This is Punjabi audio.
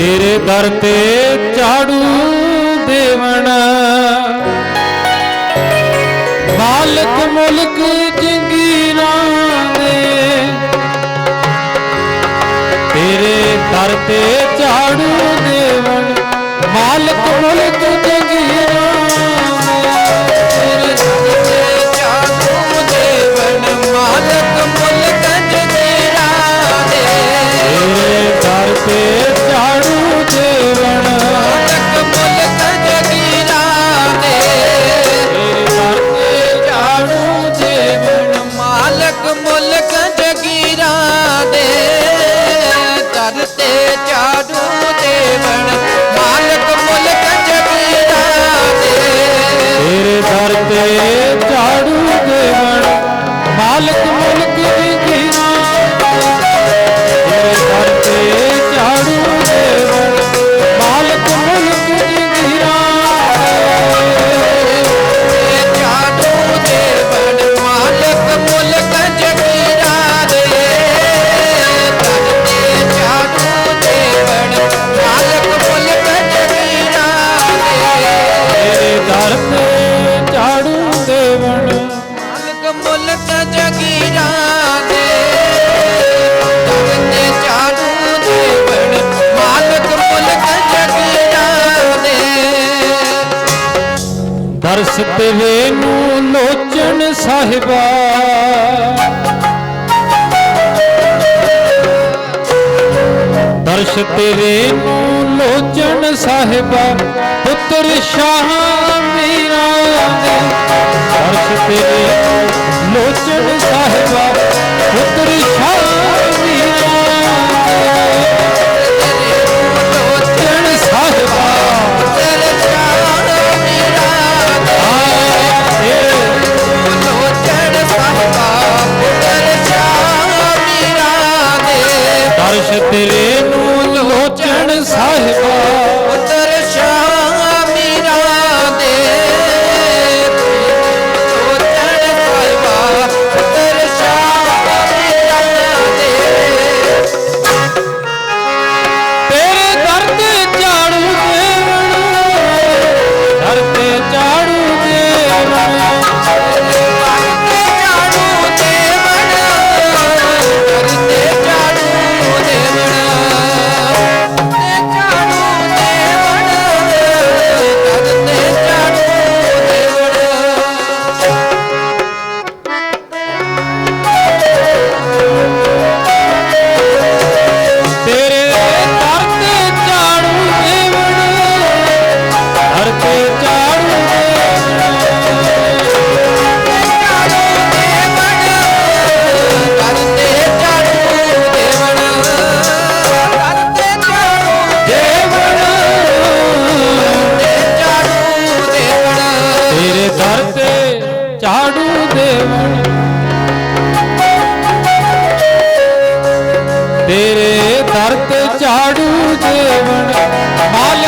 ਤੇਰੇ ਦਰ ਤੇ ਝਾੜੂ ਦੇਵਣ। ਬਾਲਕ ਮੁਲਕ ਜੰਗੀਰਾਂ ਦੇ ਤੇਰੇ ਦਰ ਤੇ ਝਾੜੂ ਦੇਵਣ। ਮਾਲਕ ਮੁਲਕ ਮੁਲਕ ਜਗੀਰਾ ਦੇ ਤਨ ਤੇ ਚਾੜੂ ਅਰਸ ਤੇਰੇ ਨੂੰ ਲੋਚਣ ਸਾਹਿਬਾ। ਦਰਸ਼ ਤੇਰੇ ਨੂੰ ਲੋਚਣ ਸਾਹਿਬਾ, ਪੁੱਤਰ ਸ਼ਾਹ ਮੇਰਾ ਦਰਸ਼ ਤੇਰੇ ਲੋਚਣ ਸਾਹਿਬਾ, ਪੁੱਤਰ ਸ਼ਾਹ तेरे ਤੇਰੇ ਦਰ ਤੇ ਝਾੜੂ ਜੀਵਨ ਮਾਲ